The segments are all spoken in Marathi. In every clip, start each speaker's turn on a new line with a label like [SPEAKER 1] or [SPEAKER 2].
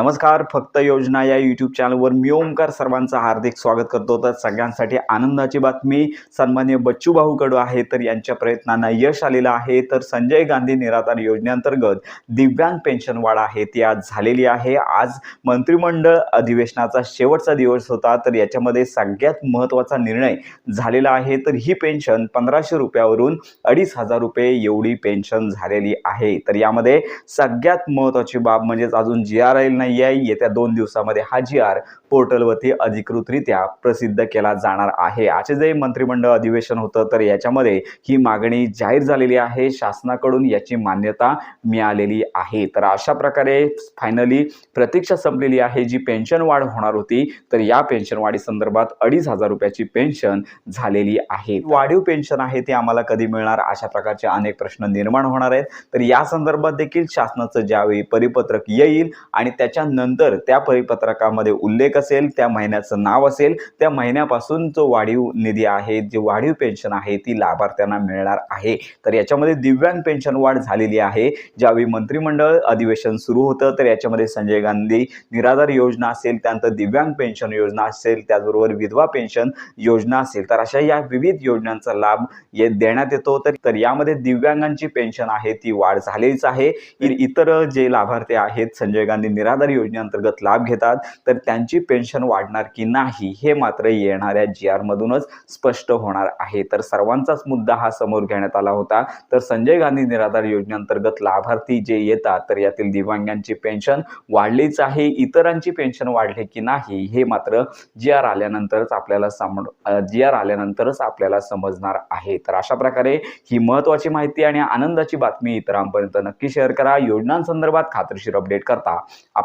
[SPEAKER 1] नमस्कार फक्त योजना या यूट्यूब चॅनलवर मी ओमकार सर्वांचं हार्दिक स्वागत करतो. तर सगळ्यांसाठी आनंदाची बातमी सन्मान्य बच्चू भाऊ कडू आहे तर यांच्या प्रयत्नांना यश आलेलं आहे. तर संजय गांधी निराधार योजनेअंतर्गत दिव्यांग पेन्शन वाढ आहे ती आज झालेली आहे. आज मंत्रिमंडळ अधिवेशनाचा शेवटचा दिवस होता तर याच्यामध्ये सगळ्यात महत्त्वाचा निर्णय झालेला आहे. तर ही पेन्शन पंधराशे रुपयावरून अडीच हजार रुपये एवढी पेन्शन झालेली आहे. तर यामध्ये सगळ्यात महत्त्वाची बाब म्हणजेच अजून जी आर आलेली नाही आहे येत्या दोन दिवसामध्ये हा जी आर पोर्टलवरती अधिकृतरित्या प्रसिद्ध केला जाणार आहे. आजचे जे मंत्रिमंडळ अधिवेशन होतं तर याच्यामध्ये ही मागणी जाहीर झालेली आहे. शासनाकडून याची मान्यता मिळालेली आहे. तर अशा प्रकारे फायनली प्रतीक्षा संपलेली आहे. जी पेन्शन वाढ होणार होती तर या पेन्शन वाढी संदर्भात अडीच हजार रुपयाची पेन्शन झालेली आहे. वाढीव पेन्शन आहे ती आम्हाला कधी मिळणार? अशा प्रकारचे अनेक प्रश्न निर्माण होणार आहेत. तर या संदर्भात देखील शासनाचं ज्यावेळी परिपत्रक येईल आणि त्या त्याच्यानंतर त्या परिपत्रकामध्ये उल्लेख असेल त्या महिन्याचं नाव असेल त्या महिन्यापासून जो वाढीव निधी आहे जी वाढीव पेन्शन आहे ती लाभार्थ्यांना मिळणार आहे. तर याच्यामध्ये दिव्यांग पेन्शन वाढ झालेली आहे. ज्यावेळी मंत्रिमंडळ अधिवेशन सुरू होतं तर याच्यामध्ये संजय गांधी निराधार योजना असेल त्यानंतर दिव्यांग पेन्शन योजना असेल त्याचबरोबर विधवा पेन्शन योजना असेल. तर अशा या विविध योजनांचा लाभ ये देण्यात येतो. तर तर यामध्ये दिव्यांगांची पेन्शन आहे ती वाढ झालीच आहे. इतर जे लाभार्थी आहेत संजय गांधी निराधार योजनेअंतर्गत लाभ घेतात तर त्यांची पेन्शन वाढणार की नाही हे मात्र येणाऱ्या जी आरमधूनच स्पष्ट होणार आहे. तर सर्वांचाच मुद्दा हा समोर घेण्यात आला होता. तर संजय गांधी निराधार योजनेअंतर्गत लाभार्थी जे येतात तर यातील दिव्यांगांची पेन्शन वाढलीच आहे. इतरांची पेन्शन वाढली की नाही हे मात्र जी आर आल्यानंतरच आपल्याला सम जी आर आल्यानंतरच आपल्याला समजणार आहे. तर अशा प्रकारे ही महत्त्वाची माहिती आणि आनंदाची बातमी इतरांपर्यंत नक्की शेअर करा. योजनांसंदर्भात खात्रीशीर अपडेट करता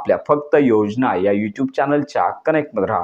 [SPEAKER 1] आपल्या फक्त योजना या यूट्यूब चॅनलच्या कनेक्टमध्ये राहा.